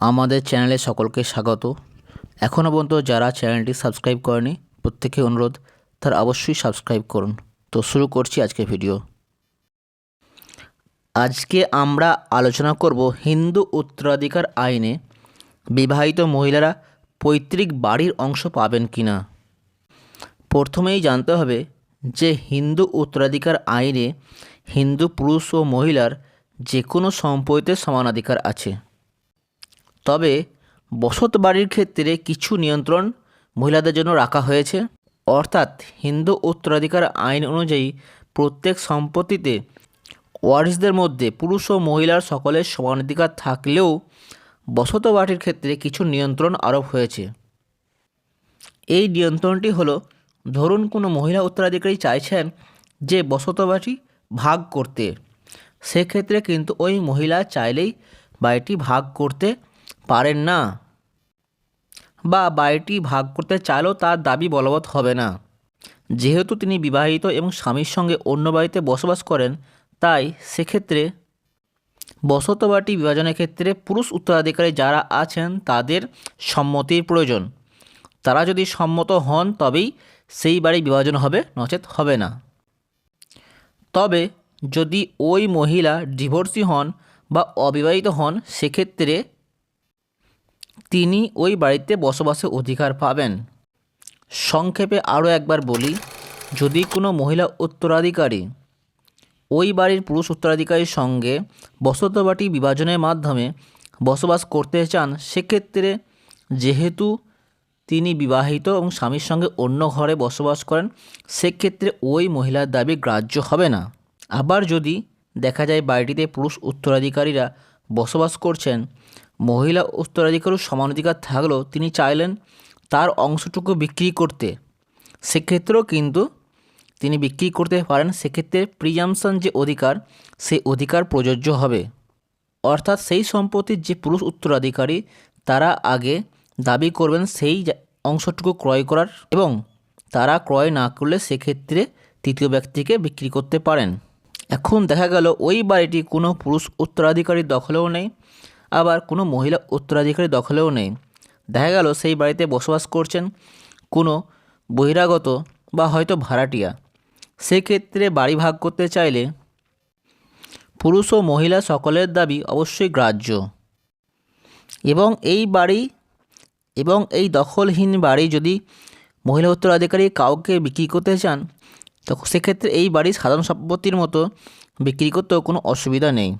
আমাদের চ্যানেলে সকলকে স্বাগত। এখনও পর্যন্ত যারা চ্যানেলটি সাবস্ক্রাইব করেনি প্রত্যেকে অনুরোধ, তারা অবশ্যই সাবস্ক্রাইব করুন। তো শুরু করছি আজকের ভিডিও। আজকে আমরা আলোচনা করব হিন্দু উত্তরাধিকার আইনে বিবাহিত মহিলারা পৈতৃক বাড়ির অংশ পাবেন কি না প্রথমেই জানতে হবে যে হিন্দু উত্তরাধিকার আইনে হিন্দু পুরুষ ও মহিলার যে কোনো সম্পত্তিতে সমানাধিকার আছে। তবে বসত বাড়ির ক্ষেত্রে কিছু নিয়ন্ত্রণ মহিলাদের জন্য রাখা হয়েছে। অর্থাৎ হিন্দু উত্তরাধিকার আইন অনুযায়ী প্রত্যেক সম্পত্তিতে ওয়ারিসদের মধ্যে পুরুষ ও মহিলার সকলের সমানাধিকার থাকলেও বসত বাড়ির ক্ষেত্রে কিছু নিয়ন্ত্রণ আরোপ হয়েছে। এই নিয়ন্ত্রণটি হলো, ধরুন কোনো মহিলা উত্তরাধিকারী চাইছেন যে বসত বাড়ি ভাগ করতে। সেক্ষেত্রে কিন্তু ওই মহিলা চাইলেই বাড়িটি ভাগ করতে পারেন না। বা বাড়িটি ভাগ করতে চাইলেও তার দাবি বলবৎ হবে না। যেহেতু তিনি বিবাহিত এবং স্বামীর সঙ্গে অন্য বাড়িতে বসবাস করেন, তাই সেক্ষেত্রে বসত বাড়িটি বিভাজনের ক্ষেত্রে পুরুষ উত্তরাধিকারী যারা আছেন, তাদের সম্মতির প্রয়োজন। তারা যদি সম্মত হন, তবেই সেই বাড়ি বিভাজন হবে, নচেত হবে না। তবে যদি ওই মহিলা ডিভোর্সি হন বা অবিবাহিত হন, সেক্ষেত্রে তিনি ওই বাড়িতে বসবাসের অধিকার পাবেন। সংক্ষেপে আরও একবার বলি, যদি কোনো মহিলা উত্তরাধিকারী ওই বাড়ির পুরুষ উত্তরাধিকারীর সঙ্গে বসতবাটি বিভাজনের মাধ্যমে বসবাস করতে চান, সেক্ষেত্রে যেহেতু তিনি বিবাহিত এবং স্বামীর সঙ্গে অন্য ঘরে বসবাস করেন, সেক্ষেত্রে ওই মহিলার দাবি গ্রাহ্য হবে না। আবার যদি দেখা যায় বাড়িটিতে পুরুষ উত্তরাধিকারীরা বসবাস করছেন। মহিলা উত্তরাধিকারীর সমানাধিকার থাকলেও তিনি চাইলেন তার অংশটুকু বিক্রি করতে। সেক্ষেত্রেও কিন্তু তিনি বিক্রি করতে পারেন। সেক্ষেত্রে প্রিজামশন যে অধিকার সেই অধিকার প্রযোজ্য হবে। অর্থাৎ সেই সম্পত্তির যে পুরুষ উত্তরাধিকারী, তারা আগে দাবি করবেন সেই অংশটুকু ক্রয় করার এবং তারা ক্রয় না করলে সেক্ষেত্রে তৃতীয় ব্যক্তিকে বিক্রি করতে পারেন। এখন দেখা গেল ওই বাড়িটি কোনো পুরুষ উত্তরাধিকারীর দখলেও নেই, আবার কোনো মহিলা উত্তরাধিকারী দখলেও নেই। দেখা গেল সেই বাড়িতে বসবাস করছেন কোনো বহিরাগত বা হয়তো ভাড়াটিয়া। সেক্ষেত্রে বাড়ি ভাগ করতে চাইলে পুরুষ ও মহিলা সকলের দাবি অবশ্যই গ্রাহ্য। এবং এই বাড়ি এবং এই দখলহীন বাড়ি যদি মহিলা উত্তরাধিকারী কাউকে বিক্রি করতে চান তখন সেক্ষেত্রে এই বাড়ি সাধারণ সম্পত্তির মতো বিক্রি করতেও কোনো অসুবিধা নেই।